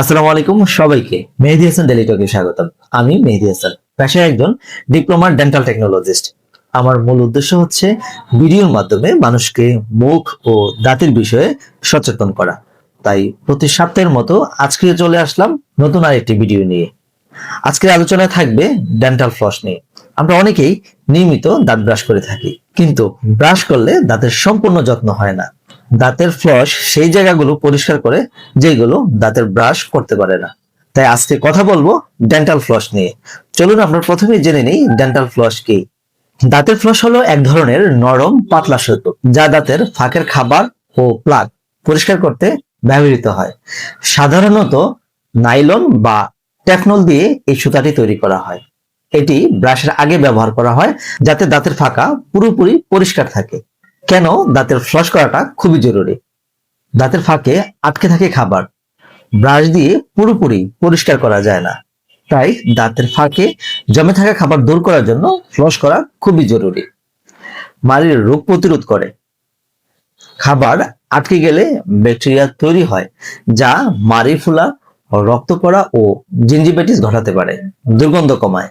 আসসালামু আলাইকুম সবাইকে। মেহেদি হাসান ডেলিটকে স্বাগতম। আমি মেহেদি হাসান, পেশায় একজন ডিপ্লোমা ডেন্টাল টেকনোলজিস্ট। আমার মূল উদ্দেশ্য হচ্ছে ভিডিওর মাধ্যমে মানুষকে মুখ ও দাঁতের বিষয়ে সচেতন করা। তাই প্রতি সপ্তাহের মতো আজকে চলে আসলাম নতুন আরেকটি ভিডিও নিয়ে। আজকের আলোচনায় থাকবে ডেন্টাল ফ্লস নিয়ে। আমরা অনেকেই নিয়মিত দাঁত ব্রাশ করে থাকি, কিন্তু ব্রাশ করলে দাঁতের সম্পূর্ণ যত্ন হয় না। দাঁতের ফ্লস সেই জায়গাগুলো পরিষ্কার করে যেগুলো দাঁতের ব্রাশ করতে পারে না। তাই আজকে কথা বলব ডেন্টাল ফ্লস নিয়ে। চলুন আমরা প্রথমে জেনে নিই ডেন্টাল ফ্লস কি। দাঁতের ফ্লস হলো এক ধরনের নরম, পাতলা সেতু যা দাঁতের ফাঁকের খাবার ও প্লাগ পরিষ্কার করতে ব্যবহৃত হয়। সাধারণত নাইলন বা টেফনল দিয়ে এই সুতাটি তৈরি করা হয়। এটি ব্রাশের আগে ব্যবহার করা হয় যাতে দাঁতের ফাঁকা পুরোপুরি পরিষ্কার থাকে। কেন দাঁতের ফ্লস করাটা খুবই জরুরি? দাঁতের ফাঁকে আটকে থাকে খাবার। ব্রাশ দিয়ে পুরোপুরি পরিষ্কার করা যায় না। তাই দাঁতের ফাঁকে জমে থাকা খাবার দূর করার জন্য ফ্লস করা খুবই জরুরি। মাড়ির রোগ প্রতিরোধ করে। খাবার আটকে গেলে ব্যাকটেরিয়া তৈরি হয়, যা মাড়ি ফুলা, রক্ত পড়া ও জিঞ্জিবাইটিস ঘটাতে পারে, দুর্গন্ধ কমায়।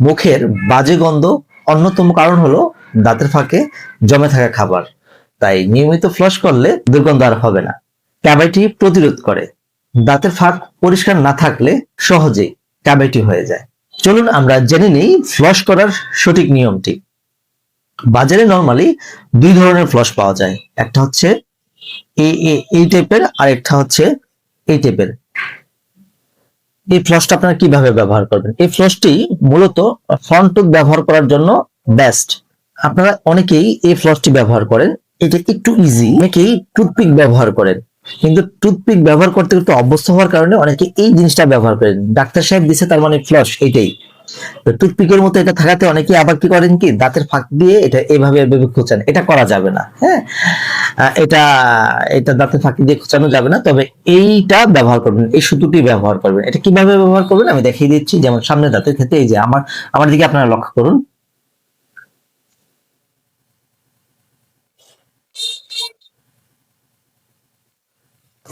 মুখের বাজে গন্ধ অন্যতম কারণ হলো দাঁতের ফাঁকে জমে থাকা খাবার। তাই নিয়মিত ফ্লাশ করলে দুর্গন্ধ আর হবে না। ক্যাভাইটি প্রতিরোধ করে। দাঁতের ফাঁক পরিষ্কার না থাকলে সহজেই ক্যাভাইটি হয়ে যায়। চলুন আমরা জেনে নিই ফ্লাশ করার সঠিক নিয়মটি। বাজারে নর্মালি দুই ধরনের ফ্লস পাওয়া যায়। একটা হচ্ছে এই টাইপের, আর একটা হচ্ছে এই টাইপের। এই ফ্লসটা আপনারা কীভাবে ব্যবহার করবেন? এই ফ্লসটি মূলত ফ্রন্ট টুথ ব্যবহার করার জন্য বেস্ট আপনারা অনেকেই এই ফ্লসটি ব্যবহার করেন। এটা একটু ইজি অনেকেই টুথপিক ব্যবহার করেন। কিন্তু টুথপিক ব্যবহার করতে করতে অভ্যস্ত হওয়ার কারণে অনেকে এই জিনিসটা ব্যবহার করেন। ডাক্তার সাহেব দিছে তার মানে ফ্লস এটাই। তো টুথপিকের মতো এটা থাকাতে অনেকে আবার কি করেন কি, দাঁতের ফাঁক দিয়ে এটা এভাবে এভাবে খোঁচান। এটা করা যাবে না হ্যাঁ? এটা এটা দাঁতের ফাঁকি দিয়ে খোঁচানো যাবে না। তবে এইটা ব্যবহার করবেন, এই সুতোটি ব্যবহার করবেন। এটা কীভাবে ব্যবহার করবেন আমি দেখিয়ে দিচ্ছি। যেমন সামনে দাঁতের ক্ষেত্রে এই যে আমার আমার দিকে আপনারা লক্ষ্য করুন।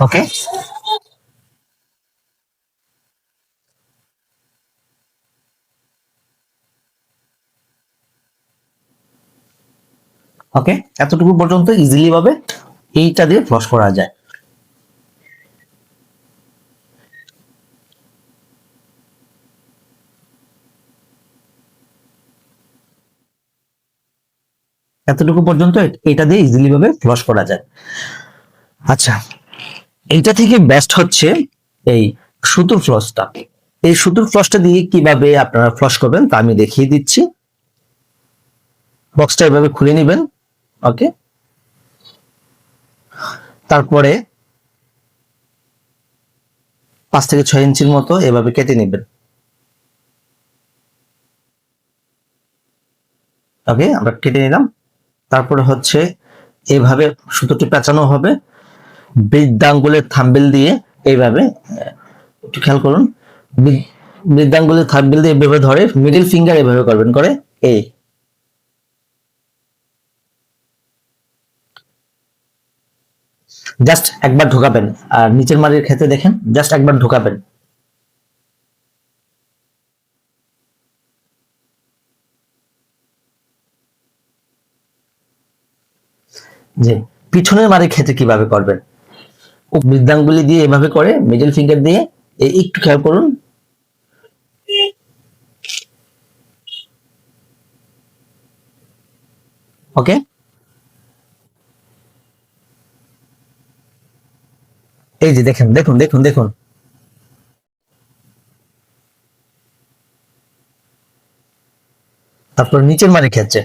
ওকে ওকে এতটুকু পর্যন্ত ইজিলি ভাবে এইটা দিয়ে ফ্লস করা যায়। এতটুকু পর্যন্ত এটা দিয়ে ইজিলি ভাবে ফ্লস করা যায়। আচ্ছা। এইটা থেকে বেস্ট হচ্ছে এই সুতোর ফ্লসটা এই সুতোর ফ্লসটা দিয়ে কীভাবে আপনারা ফ্লস করবেন তা আমি দেখিয়ে দিচ্ছি। বক্সটা এভাবে খুলে নেবেন ওকে তারপরে পাঁচ থেকে ছয় ইঞ্চির মতো এভাবে কেটে নেবেন। ওকে আমরা কেটে নিলাম। তারপরে হচ্ছে এভাবে সুতোটি পেঁচানো হবে। বৃদ্ধাঙ্গুলের থাম্বেল দিয়ে এইভাবে একটু খেয়াল করুন বৃদ্ধাঙ্গুলের থাম্বেল দিয়ে এভাবে ধরে মিডিল ফিঙ্গার এভাবে করবেন, করে এই জাস্ট একবার ঢোকাবেন, আর নিচের মারির ক্ষেত্রে দেখেন জাস্ট একবার ঢোকাবেন। যে, পিছনের মারির ক্ষেত্রে কীভাবে করবেন? বৃদ্ধাঙ্গুলি দিয়ে এভাবে করে মিডল ফিঙ্গার দিয়ে একটু খেয়াল করুন। ওকে এই যে দেখেন, দেখুন দেখুন দেখুন। তারপর নিচের মারি ক্ষেত্রে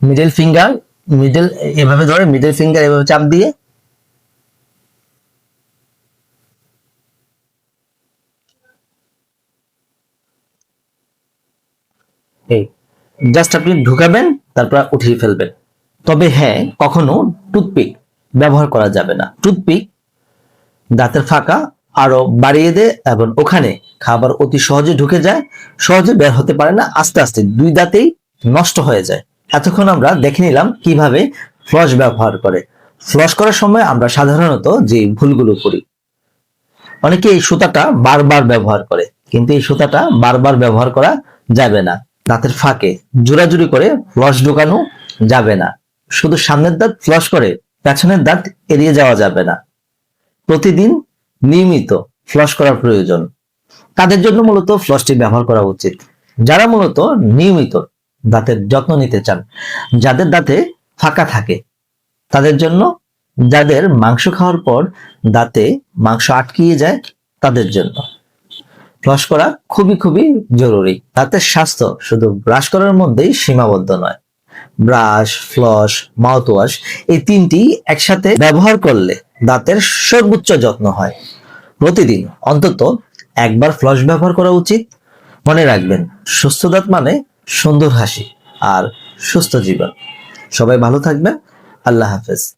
মিডল ফিঙ্গার মিডল এভাবে ধরে মিডল ফিঙ্গার এভাবে চাপ দিয়ে এই জাস্ট আপনি ঢুকাবেন, তারপর উঠিয়ে ফেলবেন। তবে হ্যাঁ কখনো টুথপিক ব্যবহার করা যাবে না। টুথপিক দাঁতের ফাঁকা, আরও বাড়িয়ে দেয় এবং ওখানে খাবার অতি সহজে ঢুকে যায়, সহজে বের হতে পারে না, আস্তে আস্তে দুই দাঁতেই নষ্ট হয়ে যায়। এতক্ষণ আমরা দেখে নিলাম কীভাবে ফ্লস ব্যবহার করে। ফ্লস করার সময় আমরা সাধারণত যে ভুলগুলো করি, অনেকে এই সুতাটা বারবার ব্যবহার করে, কিন্তু এই সুতাটা বারবার ব্যবহার করা যাবে না। দাঁতের ফাঁকে জোড়াজুড়ি করে ফ্লস ঢোকানো যাবে না। শুধু সামনের দাঁত ফ্লস করে, পেছনের দাঁত এড়িয়ে যাওয়া যাবে না। প্রতিদিন নিয়মিত ফ্লস করার প্রয়োজন। তাদের জন্য মূলত ফ্লসটি ব্যবহার করা উচিত। যারা মূলত নিয়মিত দাঁতের যত্ন নিতে চান, যাদের দাঁতে ফাঁকা থাকে, তাদের জন্য যাদের মাংস খাওয়ার পর দাঁতে মাংস আটকিয়ে যায়, তাদের জন্য। ফ্লস করা খুবই খুবই জরুরি। দাঁতের স্বাস্থ্য শুধু ব্রাশ করার মধ্যেই সীমাবদ্ধ নয়। ব্রাশ ফ্লস মাউথ ওয়াশ এই তিনটি একসাথে ব্যবহার করলে দাঁতের সর্বোচ্চ যত্ন হয়। প্রতিদিন অন্তত একবার ফ্লস ব্যবহার করা উচিত। মনে রাখবেন, সুস্থ দাঁত মানে সুন্দর হাসি আর সুস্থ জীবন। সবাই ভালো থাকবেন। আল্লাহ হাফেজ।